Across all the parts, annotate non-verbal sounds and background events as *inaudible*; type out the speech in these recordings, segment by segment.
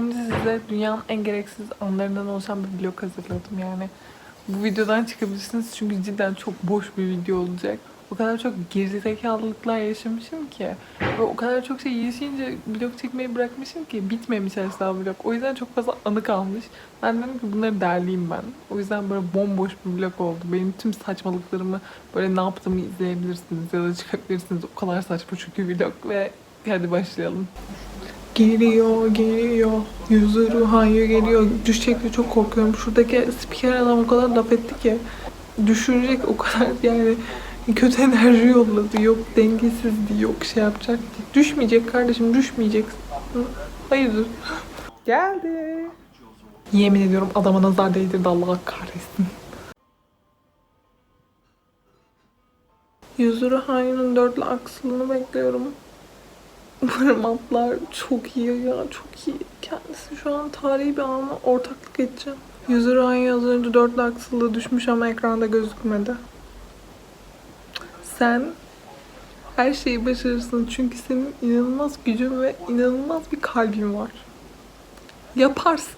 Şimdi size dünyanın en gereksiz anlarından oluşan bir vlog hazırladım yani. Bu videodan çıkabilirsiniz çünkü cidden çok boş bir video olacak. O kadar çok gerizekalılıklar yaşamışım ki. Ve o kadar çok şey yaşayınca vlog çekmeyi bırakmışım ki bitmemiş asla vlog. O yüzden çok fazla anı kalmış. Ben dedim ki bunları derleyeyim ben. O yüzden böyle bomboş bir vlog oldu. Benim tüm saçmalıklarımı böyle ne yaptığımı izleyebilirsiniz ya da çıkabilirsiniz. O kadar saçma çünkü vlog ve hadi başlayalım. Geliyor, geliyor. Yüzü Ruhan'ya geliyor. Düşecek çok korkuyorum. Şuradaki spiker adam o kadar laf etti ki. Düşürecek o kadar *laughs* yani kötü enerji yolladı. Yok dengesizdi, yok şey yapacak. Düşmeyecek kardeşim, düşmeyecek. Hayırdır? *gasps* Geldi. Yemin ediyorum adama nazar değdirdi Allah kahretsin. Yüzü Ruhan'ın dörtlü aksılığını bekliyorum. Umarım atlar çok iyi ya çok iyi. Kendisi şu an tarihi bir ana ortaklık edeceğim. Yüzü Ryan az önce dörtlü aksılığı düşmüş ama ekranda gözükmedi. Sen her şeyi başarırsın çünkü senin inanılmaz gücün ve inanılmaz bir kalbin var. Yaparsın.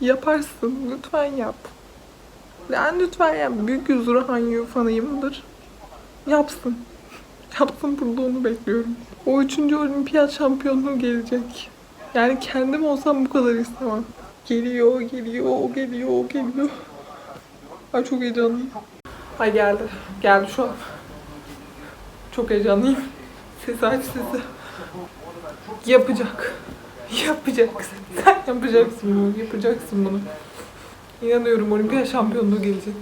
Yaparsın. Lütfen yap. Yani lütfen yap. Büyük Yüzü Ryan fanıyımdır. Yapsın. Yapsın burada onu bekliyorum. O üçüncü olimpiyat şampiyonluğu gelecek. Yani kendim olsam bu kadar istemem. Geliyor, geliyor, geliyor, geliyor. Ay çok heyecanlıyım. Ay geldi. Geldi şu an. Çok heyecanlıyım. Sesi aç sesi. Yapacak. Yapacaksın. Sen yapacaksın bunu. Yapacaksın bunu. İnanıyorum olimpiyat şampiyonluğu gelecek.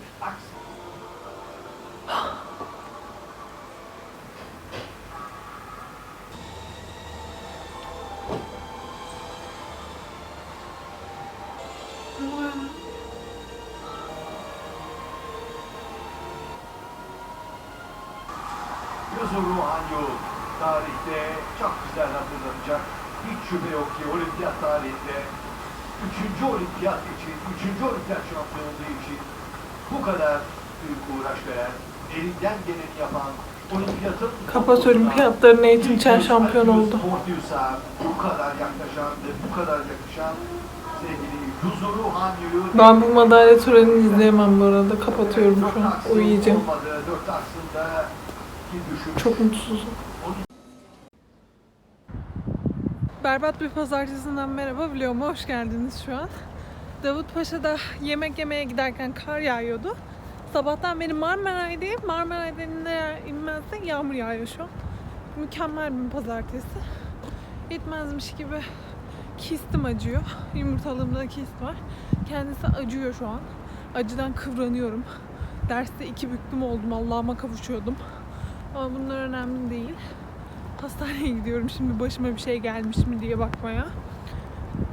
Yuzuru Hanyu tarihte çok güzel hatırlanacak. Hiç şüphe yok ki olimpiyat tarihinde üçüncü olimpiyat için, üçüncü olimpiyat şampiyonluğu için bu kadar büyük uğraş veren, elinden geleni yapan olimpiyatın Kapat olimpiyatlarına Eğitim Çen şampiyon oldu. Sportuysa bu kadar yaklaşan ve bu kadar yakışan sevgili Yuzuru Hanyu'yu Ben bu madalya törenini izleyemem bu arada. Kapatıyorum şu an. Uyuyacağım. olmadı, dört düşün. Çok mutsuzum. Berbat bir pazartesinden merhaba. Vloguma hoş geldiniz şu an. Davutpaşa'da yemek yemeye giderken kar yağıyordu. Sabahtan beri Marmaray'dayım. Marmaray'dan iner inmez de yağmur yağıyor şu an. Mükemmel bir pazartesi. Yetmezmiş gibi kistim acıyor. Yumurtalığımda kist var. Kendisi acıyor şu an. Acıdan kıvranıyorum. Derste iki büklüm oldum. Allah'ıma kavuşuyordum. Ama bunlar önemli değil. Hastaneye gidiyorum şimdi başıma bir şey gelmiş mi diye bakmaya.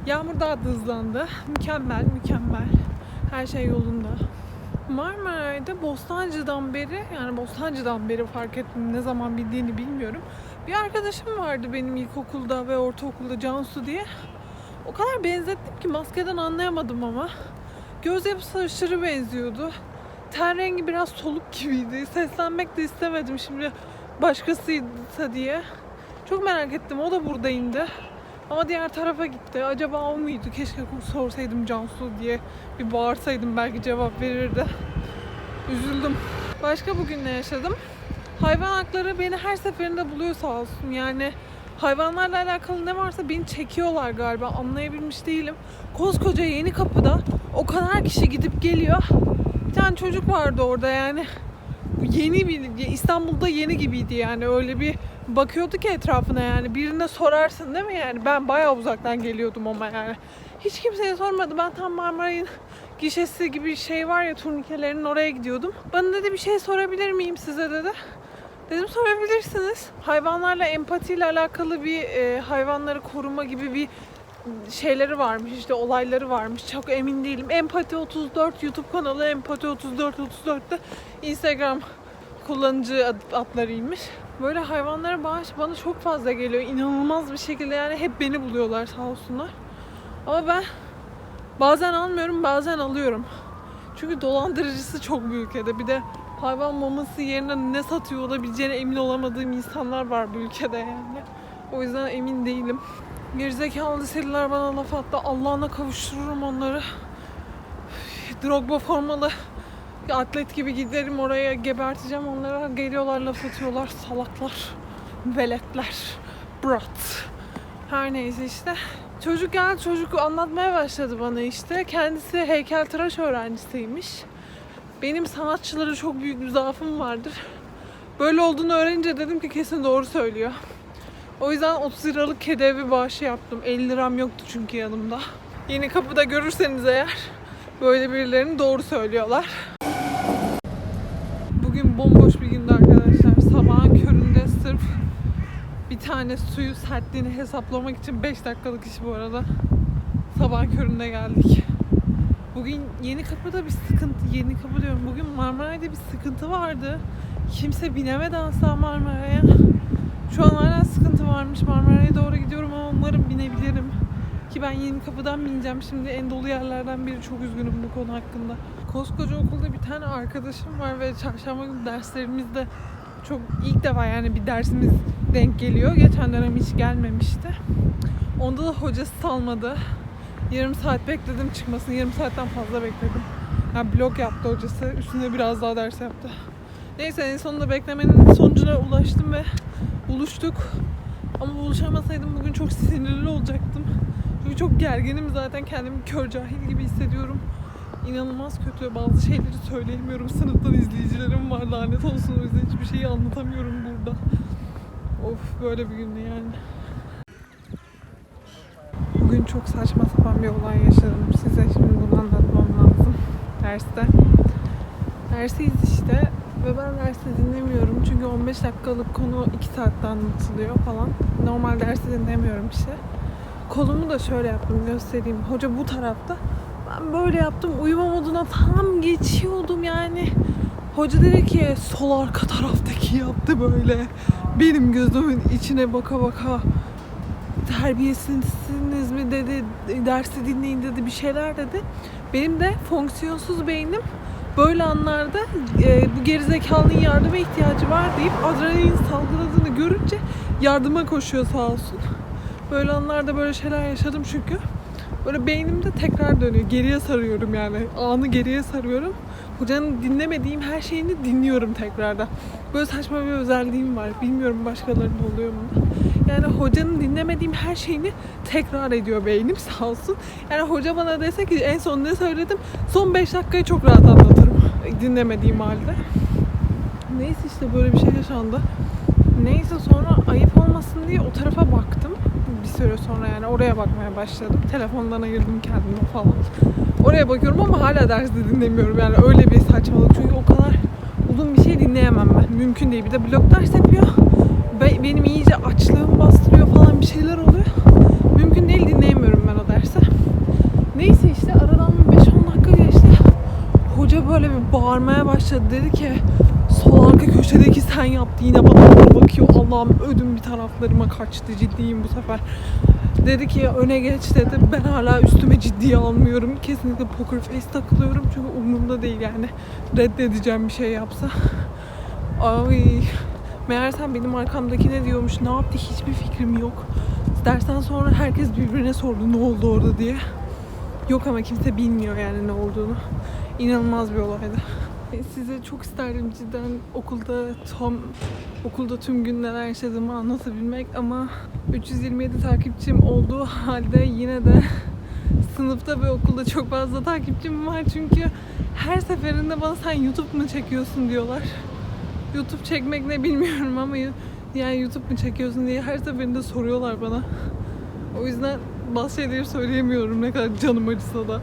Yağmur daha da hızlandı. Mükemmel, mükemmel. Her şey yolunda. Marmaray'da Bostancı'dan beri, yani Bostancı'dan beri fark ettim ne zaman bildiğini bilmiyorum. Bir arkadaşım vardı benim ilkokulda ve ortaokulda Cansu diye. O kadar benzettim ki maskeden anlayamadım ama. Göz yapısı aşırı benziyordu. Ten rengi biraz soluk gibiydi. Seslenmek de istemedim şimdi başkasıysa diye. Çok merak ettim. O da burada indi. Ama diğer tarafa gitti. Acaba o muydu? Keşke sorsaydım Cansu diye bir bağırsaydım belki cevap verirdi. Üzüldüm. Başka bugün ne yaşadım? Hayvan hakları beni her seferinde buluyor sağ olsun. Yani hayvanlarla alakalı ne varsa beni çekiyorlar galiba. Anlayabilmiş değilim. Koskoca yeni kapıda o kadar kişi gidip geliyor. Bir tane çocuk vardı orada yani. Yeni bir İstanbul'da yeni gibiydi yani. Öyle bir bakıyordu ki etrafına yani. Birine sorarsın değil mi yani? Ben bayağı uzaktan geliyordum ama yani. Hiç kimseye sormadı ben tam Marmaray'ın gişesi gibi bir şey var ya turnikelerinin oraya gidiyordum. Bana dedi bir şey sorabilir miyim size? dedi. Dedim sorabilirsiniz. Hayvanlarla empatiyle alakalı bir e, hayvanları koruma gibi bir şeyleri varmış işte olayları varmış çok emin değilim empati 34 YouTube kanalı empati 34 34'te Instagram kullanıcı ad- adlarıymış. Böyle hayvanlara bağış bana çok fazla geliyor. İnanılmaz bir şekilde yani hep beni buluyorlar sağ olsunlar. Ama ben bazen almıyorum bazen alıyorum. Çünkü dolandırıcısı çok bu ülkede. Bir de hayvan maması yerine ne satıyor olabileceğine emin olamadığım insanlar var bu ülkede yani. O yüzden emin değilim. Gerizekalı liseliler bana laf attı. Allah'ına kavuştururum onları. Drogba formalı atlet gibi giderim oraya geberteceğim onlara. Geliyorlar laf atıyorlar. Salaklar. Veletler. Brat. Her neyse işte. Çocuk geldi çocuk anlatmaya başladı bana işte. Kendisi heykeltıraş öğrencisiymiş. Benim sanatçılara çok büyük bir zaafım vardır. Böyle olduğunu öğrenince dedim ki kesin doğru söylüyor. O yüzden 30 liralık kedi evi bağışı yaptım. 50 liram yoktu çünkü yanımda. Yeni kapıda görürseniz eğer böyle birilerini doğru söylüyorlar. Bugün bomboş bir gündü arkadaşlar. Sabahın köründe sırf bir tane suyu sertliğini hesaplamak için 5 dakikalık iş bu arada. Sabahın köründe geldik. Bugün yeni kapıda bir sıkıntı, yeni kapı diyorum. Bugün Marmaray'da bir sıkıntı vardı. Kimse binemedi asla Marmaray'a. Şu an hala varmış. Marmaray'a doğru gidiyorum ama umarım binebilirim. Ki ben yeni kapıdan bineceğim. Şimdi en dolu yerlerden biri. Çok üzgünüm bu konu hakkında. Koskoca okulda bir tane arkadaşım var ve çarşamba günü derslerimizde çok ilk defa yani bir dersimiz denk geliyor. Geçen dönem hiç gelmemişti. Onda da hocası salmadı. Yarım saat bekledim çıkmasını. Yarım saatten fazla bekledim. Yani blok yaptı hocası. Üstüne biraz daha ders yaptı. Neyse en sonunda beklemenin sonucuna ulaştım ve buluştuk. Ama buluşamasaydım bugün çok sinirli olacaktım. Çünkü çok gerginim zaten kendimi kör cahil gibi hissediyorum. İnanılmaz kötü. Bazı şeyleri söyleyemiyorum. Sınıftan izleyicilerim var lanet olsun. O yüzden hiçbir şeyi anlatamıyorum burada. Of böyle bir gündü yani. Bugün çok saçma sapan bir olay yaşadım. Size şimdi bunu anlatmam lazım. Derste. Dersteyiz işte ve ben dersi dinlemiyorum. Çünkü 15 dakikalık konu 2 saatte anlatılıyor falan. Normal dersi dinlemiyorum işte. Kolumu da şöyle yaptım göstereyim. Hoca bu tarafta. Ben böyle yaptım. Uyuma moduna tam geçiyordum yani. Hoca dedi ki sol arka taraftaki yaptı böyle. Benim gözümün içine baka baka terbiyesizsiniz mi dedi, dersi dinleyin dedi, bir şeyler dedi. Benim de fonksiyonsuz beynim böyle anlarda e, bu gerizekalının yardıma ihtiyacı var deyip adrenalin salgıladığını görünce yardıma koşuyor sağ olsun. Böyle anlarda böyle şeyler yaşadım çünkü. Böyle beynimde tekrar dönüyor. Geriye sarıyorum yani. Anı geriye sarıyorum. Hocanın dinlemediğim her şeyini dinliyorum tekrardan. Böyle saçma bir özelliğim var. Bilmiyorum başkalarında oluyor mu? Yani hocanın dinlemediğim her şeyini tekrar ediyor beynim sağ olsun. Yani hoca bana dese ki en son ne söyledim? Son 5 dakikayı çok rahat anlatırım. Dinlemediğim halde. Neyse işte böyle bir şey yaşandı. Neyse sonra ayıp olmasın diye o tarafa baktım. Bir süre sonra yani oraya bakmaya başladım. Telefondan ayırdım kendimi falan. Oraya bakıyorum ama hala dersi dinlemiyorum. Yani öyle bir saçmalık. Çünkü o kadar uzun bir şey dinleyemem ben. Mümkün değil. Bir de blok ders yapıyor. Be- benim iyice açlığım bastırıyor falan bir şeyler oluyor. Mümkün değil dinleyemiyorum ben o dersi. Neyse işte aradan bir 5-10 dakika geçti. Hoca böyle bir bağırmaya başladı. Dedi ki sol arka köşedeki sen yaptı yine bana bakıyor. Allah'ım ödüm bir taraflarıma kaçtı ciddiyim bu sefer. Dedi ki öne geç dedi. Ben hala üstüme ciddiye almıyorum. Kesinlikle poker face takılıyorum. Çünkü umurumda değil yani. Reddedeceğim bir şey yapsa. Ay. Meğersem benim arkamdaki ne diyormuş, ne yaptı hiçbir fikrim yok. Dersten sonra herkes birbirine sordu ne oldu orada diye. Yok ama kimse bilmiyor yani ne olduğunu. İnanılmaz bir olaydı. Size çok isterdim cidden okulda tam okulda tüm gün neler yaşadığımı anlatabilmek ama 327 takipçim olduğu halde yine de *laughs* sınıfta ve okulda çok fazla takipçim var çünkü her seferinde bana sen YouTube mu çekiyorsun diyorlar. YouTube çekmek ne bilmiyorum ama yani YouTube mu çekiyorsun diye her seferinde soruyorlar bana. O yüzden bazı şeyleri söyleyemiyorum ne kadar canım acısa da.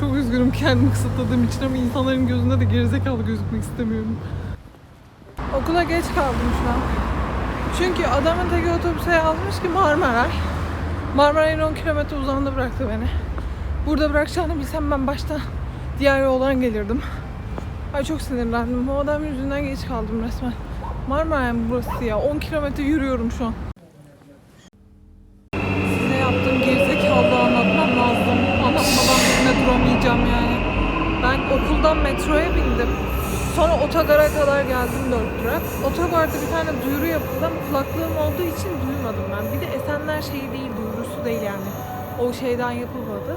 Çok üzgünüm kendimi kısıtladığım için ama insanların gözünde de gerizekalı gözükmek istemiyorum. Okula geç kaldım şu an. Çünkü adamın teki otobüse yazmış ki Marmaray. Marmaray'ın 10 kilometre uzağında bıraktı beni. Burada bırakacağını bilsem ben başta diğer yoldan gelirdim. Ay çok sinirlendim. O adam yüzünden geç kaldım resmen. Marmaray mı burası ya? 10 kilometre yürüyorum şu an. Kulaklığım olduğu için duymadım ben. Bir de Esenler şeyi değil, duyurusu değil yani. O şeyden yapılmadı.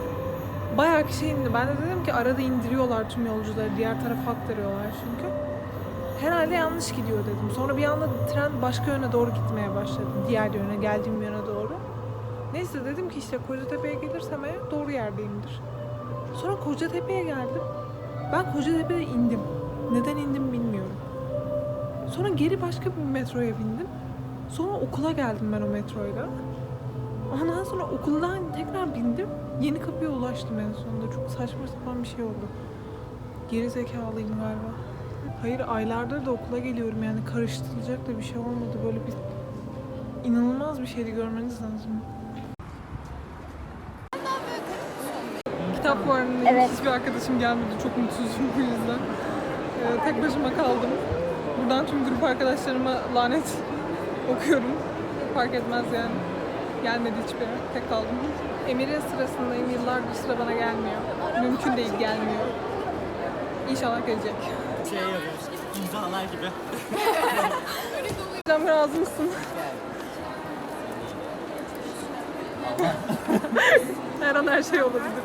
Bayağı kişi indi. Ben de dedim ki arada indiriyorlar tüm yolcuları. Diğer tarafa aktarıyorlar çünkü. Herhalde yanlış gidiyor dedim. Sonra bir anda tren başka yöne doğru gitmeye başladı. Diğer yöne, geldiğim yöne doğru. Neyse dedim ki işte Kocatepe'ye gelirsem eğer doğru yerdeyimdir. Sonra Kocatepe'ye geldim. Ben Kocatepe'de indim. Neden indim bilmiyorum. Sonra geri başka bir metroya bindim. Sonra okula geldim ben o metroyla. Ondan sonra okuldan tekrar bindim. Yeni kapıya ulaştım en sonunda. Çok saçma sapan bir şey oldu. Geri zekalıyım galiba. Hayır aylardır da okula geliyorum yani karıştırılacak da bir şey olmadı. Böyle bir inanılmaz bir şeydi görmeniz lazım. Kitap fuarına Evet. hiçbir arkadaşım gelmedi. Çok mutsuzum bu yüzden. Ee, tek başıma kaldım. Buradan tüm grup arkadaşlarıma lanet okuyorum. Fark etmez yani. Gelmedi hiçbiri. Tek kaldım. Emir'in sırasındayım. Yıllardır sıra bana gelmiyor. Mümkün değil gelmiyor. İnşallah gelecek. şey yapıyoruz. İmzalar gibi. Hocam razı mısın? her an her şey olabilir.